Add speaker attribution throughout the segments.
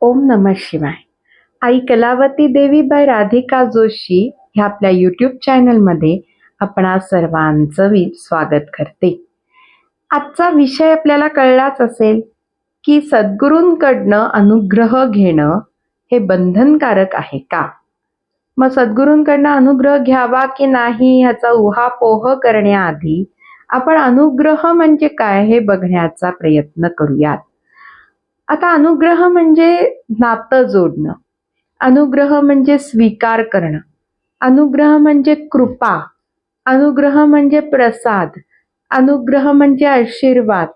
Speaker 1: ओम नम शिवाय. आई कलावती देवी बाय राधिका जोशी ह्या आपल्या यूट्यूब चॅनलमध्ये आपणा सर्वांचं वि स्वागत करते. आजचा विषय आपल्याला कळलाच असेल की सद्गुरूंकडनं अनुग्रह घेणं हे बंधनकारक आहे का? मग सद्गुरूंकडनं अनुग्रह घ्यावा की नाही ह्याचा उहापोह करण्याआधी आपण अनुग्रह म्हणजे काय हे बघण्याचा प्रयत्न करूयात. आता अनुग्रह म्हणजे नातं जोडणं अनुग्रह म्हणजे स्वीकार करणं अनुग्रह म्हणजे कृपा अनुग्रह म्हणजे प्रसाद अनुग्रह म्हणजे आशीर्वाद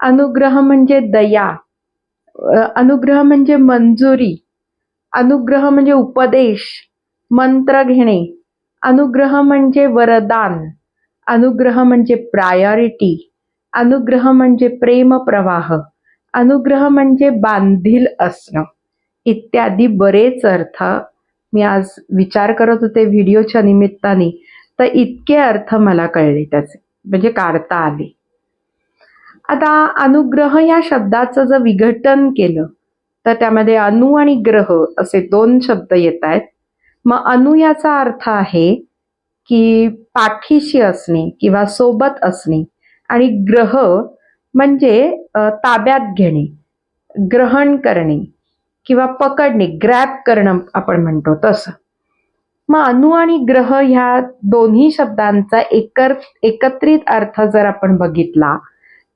Speaker 1: अनुग्रह म्हणजे दया अनुग्रह म्हणजे मंजुरी अनुग्रह म्हणजे उपदेश मंत्र घेणे अनुग्रह म्हणजे वरदान अनुग्रह म्हणजे प्रायोरिटी अनुग्रह म्हणजे प्रेम प्रवाह अनुग्रह म्हणजे बांधील असणं. इत्यादी बरेच अर्थ मी आज विचार करत होते व्हिडिओच्या निमित्ताने. तर इतके अर्थ मला कळले त्याचे म्हणजे काढता आले. आता अनुग्रह या शब्दाचं जर विघटन केलं तर त्यामध्ये अनु आणि ग्रह असे दोन शब्द येत आहेत. मग अनु याचा अर्थ आहे की पाठीशी असणे किंवा सोबत असणे आणि ग्रह म्हणजे ताब्यात घेणे ग्रहण करणे किंवा पकडणे ग्रॅप करणं आपण म्हणतो तसं. मग अणु आणि ग्रह ह्या दोन्ही शब्दांचा एकर एकत्रित अर्थ जर आपण बघितला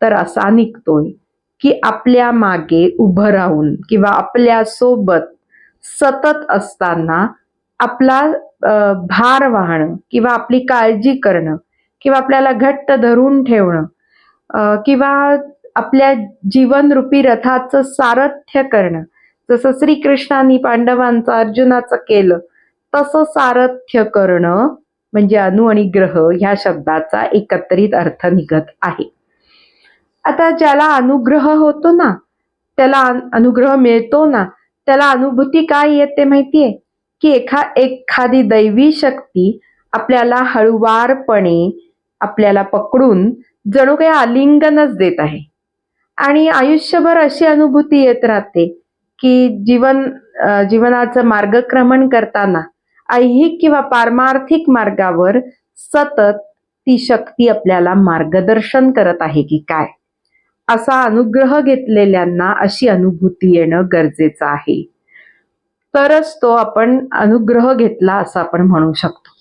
Speaker 1: तर असा निघतोय की आपल्या मागे उभं राहून किंवा आपल्यासोबत सतत असताना आपला भार वाहणं किंवा आपली काळजी करणं किंवा आपल्याला घट्ट धरून ठेवणं किंवा आपल्या जीवनरूपी रथाचं सारथ्य करणं. जसं श्रीकृष्णाने पांडवांचं अर्जुनाचं केलं तसं सारथ्य करणं म्हणजे अनु आणि ग्रह ह्या शब्दाचा एकत्रित अर्थ निघत आहे. आता ज्याला अनुग्रह होतो ना त्याला अनुग्रह मिळतो ना त्याला अनुभूती काय येते माहितीये? की एखा एखादी दैवी शक्ती आपल्याला हळुवारपणे आपल्याला पकडून जणू काही आलिंगनच देत आहे. आणि आयुष्यभर अशी अनुभूती येत राहते की जीवन जीवनाचं मार्गक्रमण करताना ऐहिक किंवा पारमार्थिक मार्गावर सतत ती शक्ती आपल्याला मार्गदर्शन करत आहे की काय? असा अनुग्रह घेतलेल्यांना अशी अनुभूती येणं गरजेचं आहे. तरच तो आपण अनुग्रह घेतला असं आपण म्हणू शकतो.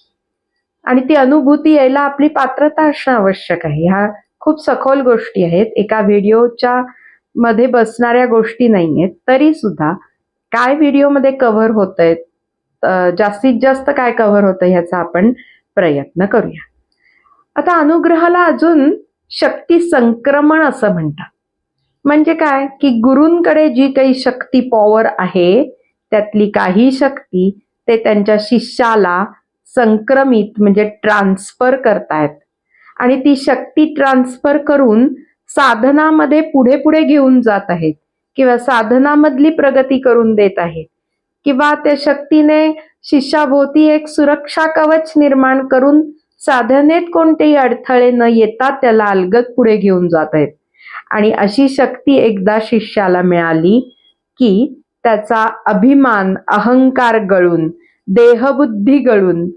Speaker 1: आणि ती अनुभूती यायला आपली पात्रता असणं आवश्यक आहे. ह्या खूप सखोल गोष्टी आहेत. एका व्हिडिओच्या मध्ये बसणाऱ्या गोष्टी नाही आहेत तरी सुद्धा काय व्हिडिओमध्ये कव्हर होत आहेत जास्तीत जास्त काय कव्हर होतं ह्याचा आपण प्रयत्न करूया. आता अनुग्रहाला अजून शक्ती संक्रमण असं म्हणतात. म्हणजे काय? की गुरूंकडे जी काही शक्ती पॉवर आहे त्यातली काही शक्ती ते त्यांच्या शिष्याला संक्रमित म्हणजे ट्रान्सफर करतायत. आणि ती शक्ती ट्रान्सफर करून साधनामध्ये पुढे पुढे घेऊन जात आहेत. किंवा साधनामधली प्रगती करून देत आहेत. किंवा त्या शक्तीने शिष्याभोवती एक सुरक्षा कवच निर्माण करून साधनेत कोणतेही अडथळे न येता त्याला अलगद पुढे घेऊन जात आहेत. आणि अशी शक्ती एकदा शिष्याला मिळाली की त्याचा अभिमान अहंकार गळून देहबुद्धी गळून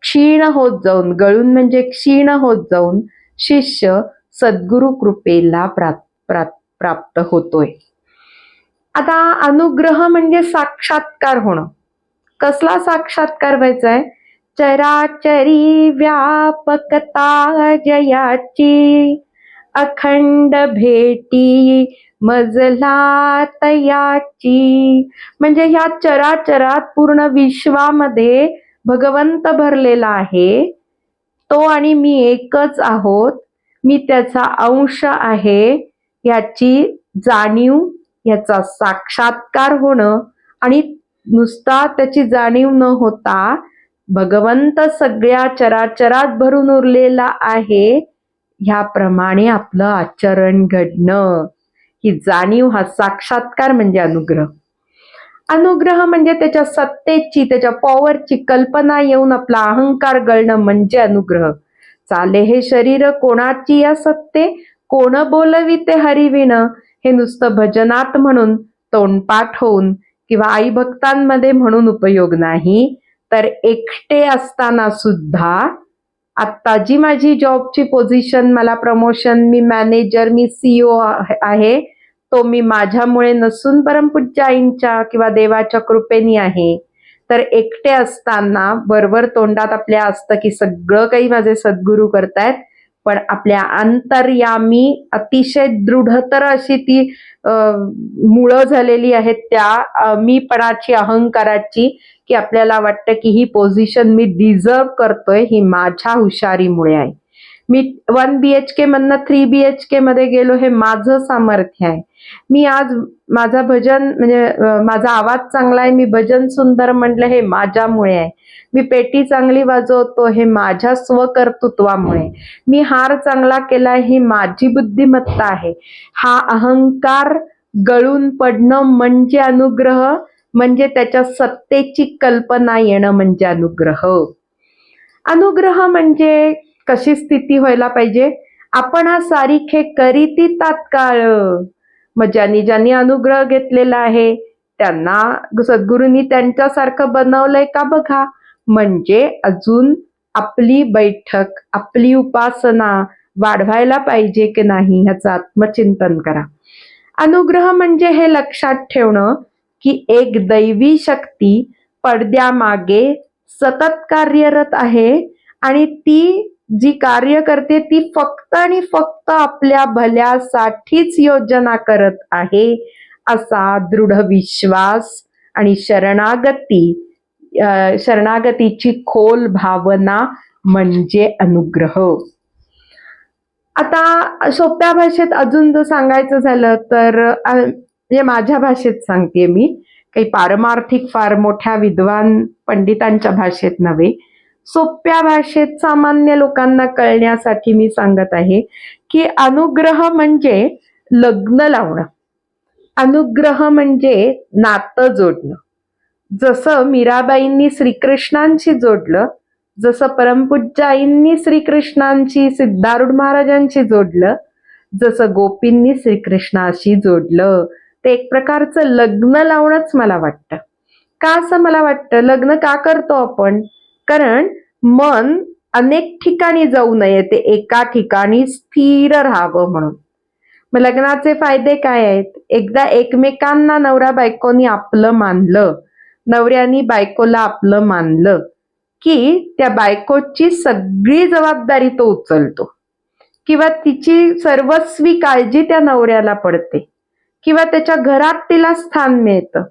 Speaker 1: क्षीण होत जाऊन गळून म्हणजे क्षीण होत जाऊन शिष्य सद्गुरु कृपेला प्राप्त प्राप- प्राप्त होतोय. आता अनुग्रह म्हणजे साक्षात्कार होणं. कसला साक्षात्कार व्हायचा आहे चराचरी व्यापकता जयाची अखंड भेटी मजला तयाची म्हणजे ह्या चराचरात पूर्ण विश्वामध्ये भगवंत भरलेला आहे. तो आणि मी एकच आहोत. मी त्याचा अंश आहे. याची जाणीव याचा साक्षात्कार होणं आणि नुसता त्याची जाणीव न होता भगवंत सगळ्या चराचरात भरून उरलेला आहे. ह्याप्रमाणे आपलं आचरण घडणं. ही जाणीव हा साक्षात्कार म्हणजे अनुग्रह. अनुग्रह म्हणजे त्याच्या सत्तेची त्याच्या पॉवरची कल्पना येऊन आपला अहंकार गळणं म्हणजे अनुग्रह. चाले हे शरीर कोणाची या सत्ते? कोण बोलविते हरिविण? हे नुसतं भजनात म्हणून तोंडपाठ होऊन किंवा आई भक्तांमध्ये म्हणून उपयोग नाही. तर एकटे असताना सुद्धा आत्ता जी माझी जॉबची पोझिशन मला प्रमोशन मी मॅनेजर मी सीईओ आहे तो मी माझ्यामुळे नसून परमपूज्य आईंच्या किंवा देवाच्या कृपेनी आहे. तर एकटे असताना बरोबर तोंडात आपल्या असतं की सगळं काही माझे सद्गुरू करतायत पण आपल्या अंतर्यामी अतिशय दृढतर अशी ती मुळं झालेली आहेत त्या मीपणाची अहंकाराची की आपल्याला वाटतं की ही पोझिशन मी डिझर्व करतोय ही माझ्या हुशारीमुळे आहे. मी वन बी एच के मधनं थ्री बी एच के मध्ये गेलो हे माझं सामर्थ्य आहे. मी आज माझा भजन म्हणजे माझा आवाज चांगला आहे. मी भजन सुंदर म्हटलं हे माझ्यामुळे आहे. मी पेटी चांगली वाजवतो हे माझ्या स्वकर्तृत्वामुळे मी हार चांगला केला ही माझी बुद्धिमत्ता आहे. हा अहंकार गळून पडणं म्हणजे अनुग्रह म्हणजे त्याच्या सत्तेची कल्पना येणं म्हणजे अनुग्रह. अनुग्रह म्हणजे कशी स्थिती व्हायला पाहिजे? आपण हा सारीखे करीती तात्काळ. मग ज्यांनी ज्यांनी अनुग्रह घेतलेला आहे त्यांना सद्गुरूंनी त्यांच्यासारखं बनवलंय का बघा? म्हणजे अजून आपली बैठक आपली उपासना वाढवायला पाहिजे की नाही ह्याचं आत्मचिंतन करा. अनुग्रह म्हणजे हे लक्षात ठेवणं की एक दैवी शक्ती पडद्यामागे सतत कार्यरत आहे आणि ती जी कार्य करते ती फक्त आणि फक्त आपल्या भल्यासाठीच योजना करत आहे असा दृढ विश्वास आणि शरणागती शरणागतीची खोल भावना म्हणजे अनुग्रह. आता सोप्या भाषेत अजून जर सांगायचं झालं तर म्हणजे माझ्या भाषेत सांगते मी काही पारमार्थिक फार मोठ्या विद्वान पंडितांच्या भाषेत नव्हे सोप्या भाषेत सामान्य लोकांना कळण्यासाठी मी सांगत आहे की अनुग्रह म्हणजे लग्न लावणं. अनुग्रह म्हणजे नातं जोडणं. जसं मीराबाईंनी श्रीकृष्णांशी जोडलं जसं परमपूज्य आईंनी श्रीकृष्णांशी सिद्धारूढ महाराजांशी जोडलं जसं गोपींनी श्रीकृष्णाशी जोडलं ते एक प्रकारचं लग्न लावणंच मला वाटतं. का असं मला वाटतं? लग्न का करतो आपण? कारण मन अनेक ठिकाणी जाऊ नये ते एका ठिकाणी स्थिर राहावं म्हणून. मग लग्नाचे फायदे काय आहेत? एकदा एकमेकांना नवरा बायकोनी आपलं मानलं नवऱ्यानी बायकोला आपलं मानलं की त्या बायकोची सगळी जबाबदारी तो उचलतो. किंवा तिची सर्वस्वी काळजी त्या नवऱ्याला पडते. किंवा त्याच्या घरात तिला स्थान मिळतं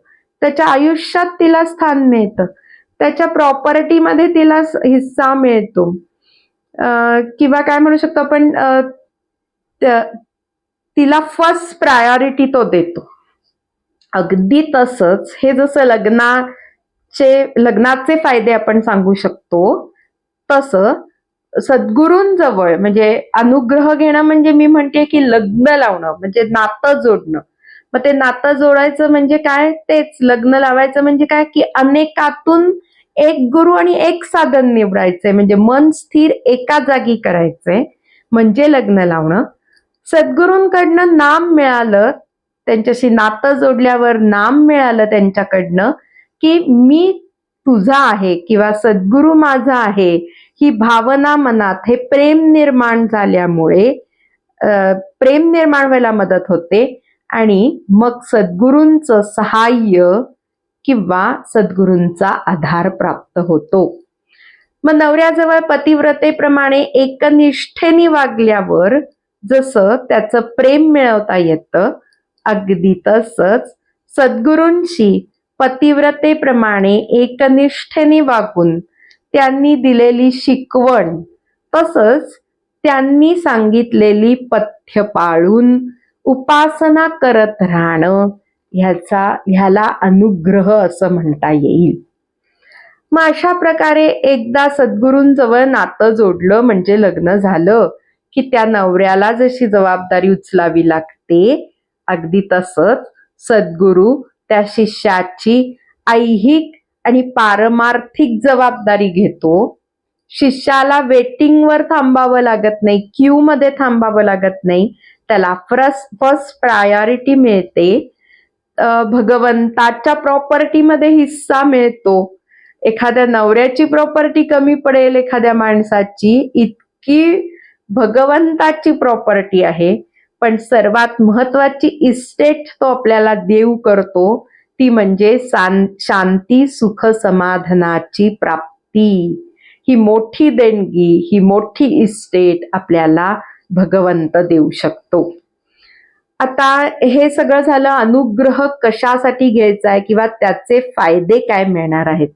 Speaker 1: त्याच्या आयुष्यात तिला स्थान मिळतं. त्याच्या प्रॉपर्टीमध्ये तिला हिस्सा मिळतो. किंवा काय म्हणू शकतो आपण तिला फर्स्ट प्रायोरिटी तो देतो. अगदी तसंच हे जसं लग्नाचे लग्नाचे फायदे आपण सांगू शकतो तसं सद्गुरूंजवळ म्हणजे अनुग्रह घेणं म्हणजे मी म्हणते की लग्न लावणं म्हणजे नातं जोडणं. मग ते नातं जोडायचं म्हणजे काय? तेच लग्न लावायचं म्हणजे काय? की अनेकातून एक गुरु आणि एक साधन निवडायचंय म्हणजे मन स्थिर एका जागी करायचंय म्हणजे लग्न लावणं. सद्गुरूंकडनं नाम मिळालं त्यांच्याशी नातं जोडल्यावर नाम मिळालं त्यांच्याकडनं की मी तुझा आहे किंवा सद्गुरू माझा आहे ही भावना मनात हे प्रेम निर्माण झाल्यामुळे प्रेम निर्माण व्हायला मदत होते. आणि मग सद्गुरूंचं सहाय्य किंवा सद्गुरूंचा आधार प्राप्त होतो. मग नवऱ्याजवळ पतिव्रतेप्रमाणे एकनिष्ठेने वागल्यावर जसं त्याचं प्रेम मिळवता येतं अगदी तसंच सद्गुरूंशी पतिव्रतेप्रमाणे एकनिष्ठेने वागून त्यांनी दिलेली शिकवण तसंच त्यांनी सांगितलेली पथ्य पाळून उपासना करत राहणं ह्याचा ह्याला अनुग्रह असं म्हणता येईल. मग अशा प्रकारे एकदा सद्गुरूंजवळ नातं जोडलं म्हणजे लग्न झालं की त्या नवऱ्याला जशी जबाबदारी उचलावी लागते अगदी तसंच सद्गुरू त्या शिष्याची ऐहिक आणि पारमार्थिक जबाबदारी घेतो. शिष्याला वेटिंगवर थांबावं लागत नाही क्यू मध्ये थांबावं लागत नाही त्याला फर्स्ट फर्स्ट प्रायोरिटी मिळते. भगवंताच्या प्रॉपर्टीमध्ये हिस्सा मिळतो. एखाद्या नवऱ्याची प्रॉपर्टी कमी पडेल एखाद्या माणसाची इतकी भगवंताची प्रॉपर्टी आहे. पण सर्वात महत्वाची इस्टेट तो आपल्याला देव करतो ती म्हणजे शांती सुख समाधानाची प्राप्ती. ही मोठी देणगी ही मोठी इस्टेट आपल्याला भगवंत देऊ शकतो. आता हे सगळं झालं अनुग्रह कशासाठी घ्यायचा आहे किंवा त्याचे फायदे काय मिळणार आहेत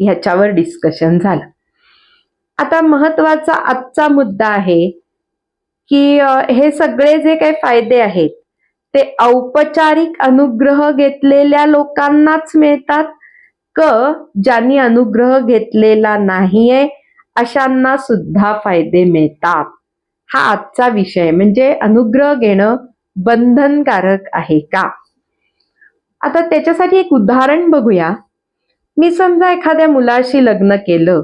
Speaker 1: ह्याच्यावर डिस्कशन झालं. आता महत्त्वाचा आजचा मुद्दा आहे की हे सगळे जे काही फायदे आहेत ते औपचारिक अनुग्रह घेतलेल्या लोकांनाच मिळतात क ज्यांनी अनुग्रह घेतलेला नाहीये अशांना सुद्धा फायदे मिळतात. हा आजचा विषय म्हणजे अनुग्रह घेणं बंधनकारक आहे का? आता त्याच्यासाठी एक उदाहरण बघूया. मी समजा एखाद्या मुलाशी लग्न केलं.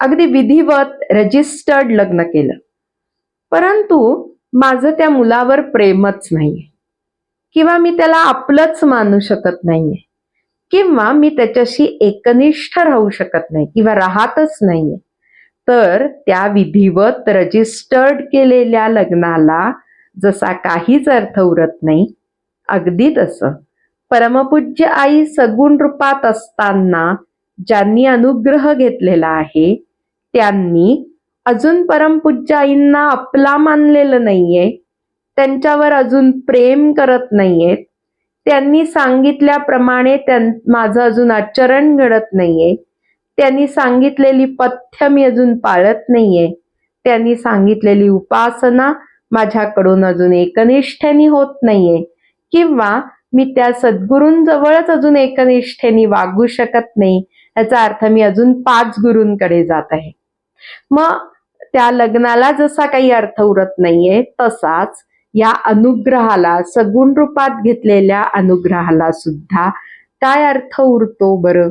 Speaker 1: अगदी विधिवत रजिस्टर्ड लग्न केलं. परंतु माझं त्या मुलावर प्रेमच नाहीये. किंवा मी त्याला आपलंच मानू शकत नाहीये. किंवा मी त्याच्याशी एकनिष्ठ राहू शकत नाही किंवा राहतच नाहीये. तर त्या विधिवत रजिस्टर्ड केलेल्या लग्नाला जसा काहीच अर्थ उरत नाही अगदी तसं परमपूज्य आई सगुण रूपात असताना ज्यांनी अनुग्रह घेतलेला आहे त्यांनी अजून परमपूज्य आईंना आपला मानलेलं नाहीये त्यांच्यावर अजून प्रेम करत नाहीयेत त्यांनी सांगितल्याप्रमाणे त्यां माझं अजून आचरण घडत नाहीये त्यांनी सांगितलेली पथ्य मी अजून पाळत नाहीये त्यांनी सांगितलेली उपासना माझ्याकडून अजून एकनिष्ठेने होत नाहीये. किंवा मी त्या सद्गुरूंजवळच अजून एकनिष्ठेने वागू शकत नाही याचा अर्थ मी अजून पाच गुरूंकडे जात आहे. मग त्या लग्नाला जसा काही अर्थ उरत नाहीये तसाच या अनुग्रहाला सगुण रूपात घेतलेल्या अनुग्रहाला सुद्धा काय अर्थ उरतो बरं?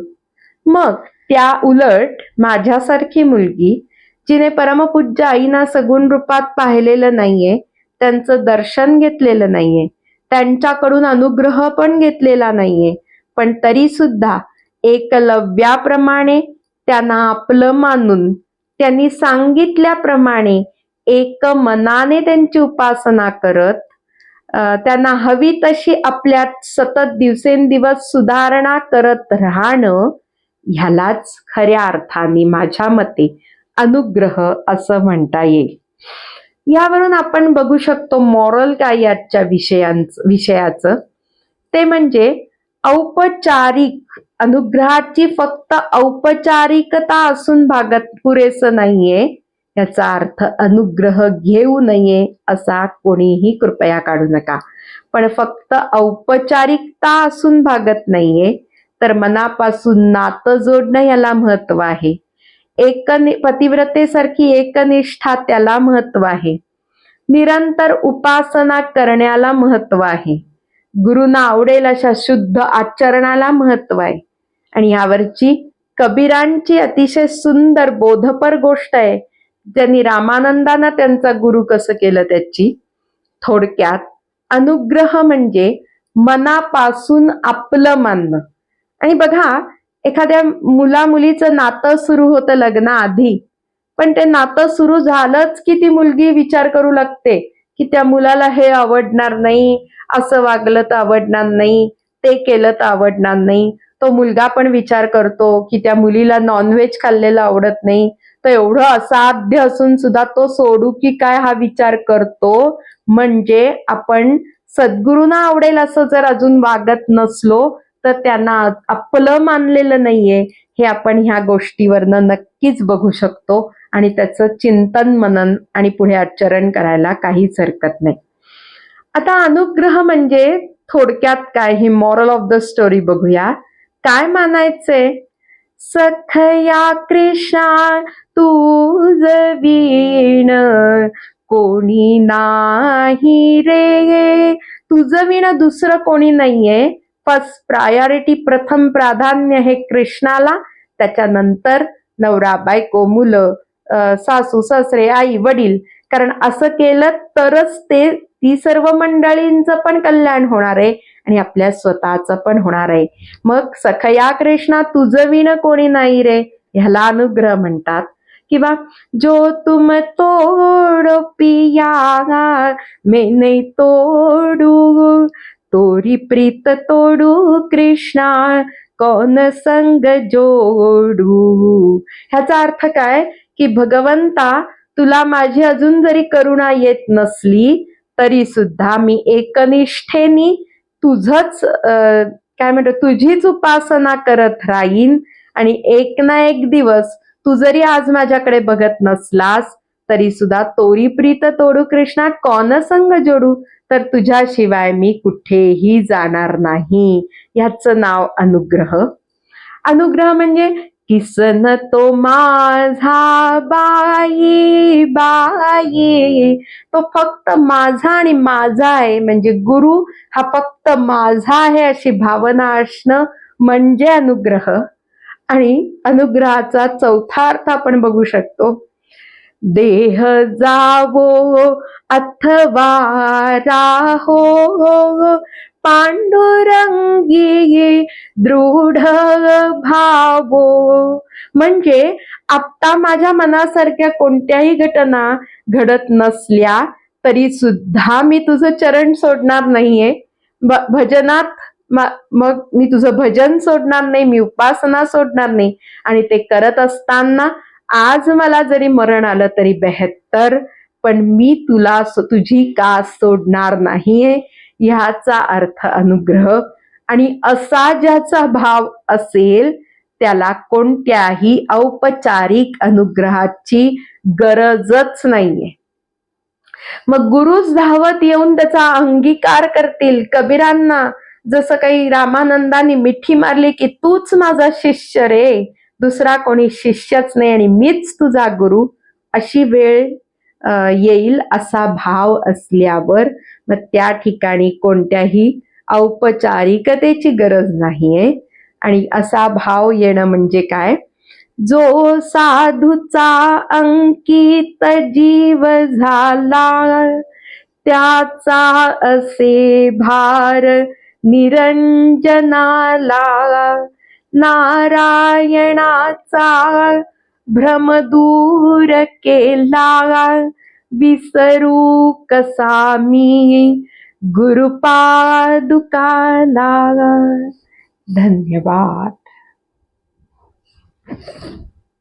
Speaker 1: मग त्या उलट माझ्यासारखी मुलगी जिने परमपूज्य आईना सगुण रूपात पाहिलेलं नाहीये त्यांचं दर्शन घेतलेलं नाहीये त्यांच्याकडून अनुग्रह पण घेतलेला नाहीये पण तरी सुद्धा एकलव्याप्रमाणे त्यांना आपलं मानून त्यांनी सांगितल्याप्रमाणे एक मनाने त्यांची उपासना करत त्यांना हवी तशी आपल्यात सतत दिवसेंदिवस सुधारणा करत राहणं ह्यालाच खऱ्या अर्थाने माझ्या मते अनुग्रह असं म्हणता येईल. यावरून आपण बघू शकतो मॉरल काय याच्या विषयांच विषयाचं. ते म्हणजे औपचारिक अनुग्रहाची फक्त औपचारिकता असून भागत पुरेसं नाहीये याचा अर्थ अनुग्रह घेऊ नये असा कोणीही कृपया काढू नका. पण फक्त औपचारिकता असून भागत नाहीये तर मनापासून नातं जोडणं याला महत्त्व आहे. एकनि पतिव्रतेसारखी एकनिष्ठा त्याला महत्त्व आहे. निरंतर उपासना करण्याला महत्त्व आहे. गुरुना आवडेल अशा शुद्ध आचरणाला महत्त्व आहे. आणि यावरची कबीरांची अतिशय सुंदर बोधपर गोष्ट आहे. ज्यांनी रामानंदांना त्यांचा गुरु कसं केलं त्याची? थोडक्यात अनुग्रह म्हणजे मनापासून आपलं मानणं. आणि बघा एखाद्या मुला मुलीचं नातं सुरू होतं लग्नाआधी. पण ते नातं सुरू झालंच की ती मुलगी विचार करू लागते की त्या मुलाला हे आवडणार नाही असं वागलं तर आवडणार नाही ते केलं तर आवडणार नाही. तो मुलगा पण विचार करतो की त्या मुलीला नॉनव्हेज खाल्लेलं आवडत नाही. तर एवढं असाध्य असून सुद्धा तो सोडू की काय हा विचार करतो? म्हणजे आपण सद्गुरूंना आवडेल असं जर अजून वागत नसलो तर त्यांना आपलं मानलेलं नाहीये हे आपण ह्या गोष्टीवरनं नक्कीच बघू शकतो आणि त्याचं चिंतन मनन आणि पुढे आचरण करायला काहीच हरकत नाही. आता अनुग्रह म्हणजे थोडक्यात काय ही मॉरल ऑफ द स्टोरी बघूया. काय मानायचंय? सखया कृष्णा तुझ वीण कोणी नाही रे. तुझं विण दुसरं कोणी नाहीये. फर्स्ट प्रायोरिटी प्रथम प्राधान्य हे कृष्णाला. त्याच्यानंतर नवरा बायको मुलं सासू सासरे आई वडील. कारण असं केलं तरच ते ती सर्व मंडळींचं पण कल्याण होणार आहे आणि आपल्या स्वतःचं पण होणार आहे. मग सखया कृष्णा तुझं विण कोणी नाही रे? ह्याला अनुग्रह म्हणतात. किंवा जो तुम तोडो पिया मैं नहीं तोडू तोरी प्रीत तोडू कृष्णा कौन संग जोडू? ह्याचा अर्थ काय? की भगवंता तुला माझी अजून जरी करुणा येत नसली तरी सुद्धा मी एकनिष्ठेनी तुझच काय म्हणतो तुझीच उपासना करत राहीन. आणि एक ना एक दिवस तू जरी आज माझ्याकडे बघत नसलास तरी सुद्धा तोरी प्रीत तोडू कृष्णा कोण संग जोडू? तर तुझ्याशिवाय मी कुठेही जाणार नाही. ह्याचं नाव अनुग्रह. अनुग्रह म्हणजे किसन तो माझा बाई बाई. तो फक्त माझा आणि माझा आहे. म्हणजे गुरु हा फक्त माझा आहे अशी भावना असणं म्हणजे अनुग्रह. आणि अनुग्रहाचा चौथा अर्थ आपण बघू शकतो. देह जावो अथवा राहो। पांडुरंगी दृढ भावो। म्हणजे आत्ता माझ्या मनासारख्या कोणत्याही घटना घडत नसल्या तरी सुद्धा मी तुझं चरण सोडणार नाहीये. भजनात मग मी तुझं भजन सोडणार नाही मी उपासना सोडणार नाही. आणि ते करत असताना आज मला जरी मरण आलं तरी बेहत्तर पण मी तुला तुझी कास सोडणार नाहीये? ह्याचा अर्थ अनुग्रह. आणि असा ज्याचा भाव असेल त्याला कोणत्याही औपचारिक अनुग्रहाची गरजच नाहीये. मग गुरुच धावत येऊन त्याचा अंगीकार करतील कबीरांना. जसं काही रामानंदाने मिठी मारली की तूच माझा शिष्य रे. दुसरा कोणी शिष्यच नाही आणि मीच तुझा गुरु अशी वेळ येईल असा भाव असल्यावर मग त्या ठिकाणी कोणत्याही औपचारिकतेची गरज नाहीये. आणि असा भाव येणं म्हणजे काय? जो साधूचा अंकित जीव झाला त्याचा असे भार निरंजनाला. नारायणाचा भ्रम दूर केला विसरू कसा मी गुरुपादुकाला? धन्यवाद.